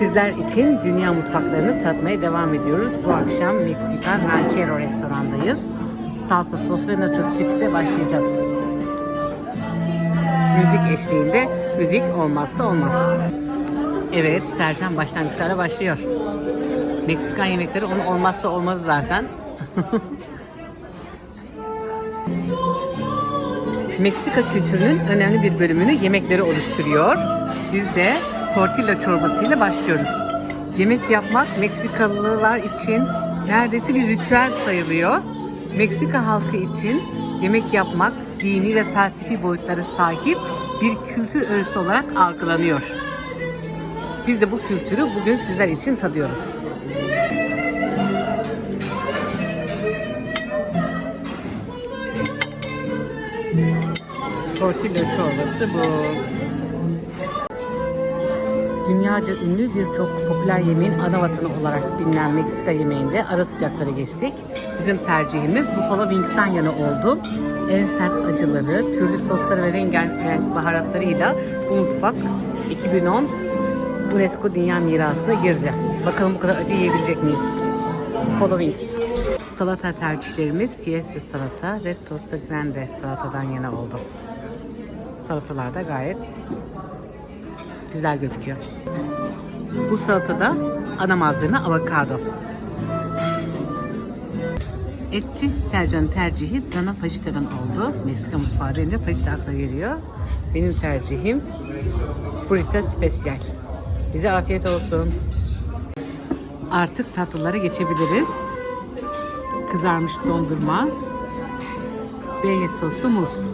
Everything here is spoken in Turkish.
Sizler için dünya mutfaklarını tatmaya devam ediyoruz. Bu akşam Meksikan Ranchero restorandayız. Salsa sos ve nacho chips'e başlayacağız. Müzik eşliğinde müzik olmazsa olmaz. Evet, Sercan başlangıçlara başlıyor. Meksikan yemekleri onun olmazsa olmazı zaten. Meksika kültürünün önemli bir bölümünü yemekleri oluşturuyor. Biz de tortilla çorbasıyla başlıyoruz. Yemek yapmak Meksikalılar için neredeyse bir ritüel sayılıyor. Meksika halkı için yemek yapmak dini ve felsefi boyutlara sahip bir kültür öğesi olarak algılanıyor. Biz de bu kültürü bugün sizler için tadıyoruz. Tortilla çorbası bu. Dünyaca ünlü birçok popüler yemeğin ana vatanı olarak bilinen Meksika yemeğinde ara sıcaklara geçtik. Bizim tercihimiz Buffalo Wings'ten yana oldu. En sert acıları, türlü sosları ve rengarenk baharatlarıyla bu mutfak 2010 UNESCO Dünya Mirası'na girdi. Bakalım bu kadar acı yiyebilecek miyiz? Buffalo Wings. Salata tercihlerimiz Fiesta salata ve Tosta Grande salatadan yana oldu. Salatalar da gayet güzel gözüküyor. Bu salatada ana malzeme avokado. Etçi Sercan tercihi dana fajitadan oldu. Meksika mutfağı deyince fajita akla geliyor. Benim tercihim burrito special. Bize afiyet olsun. Artık tatlılara geçebiliriz. Kızarmış dondurma, beğeni soslu muz.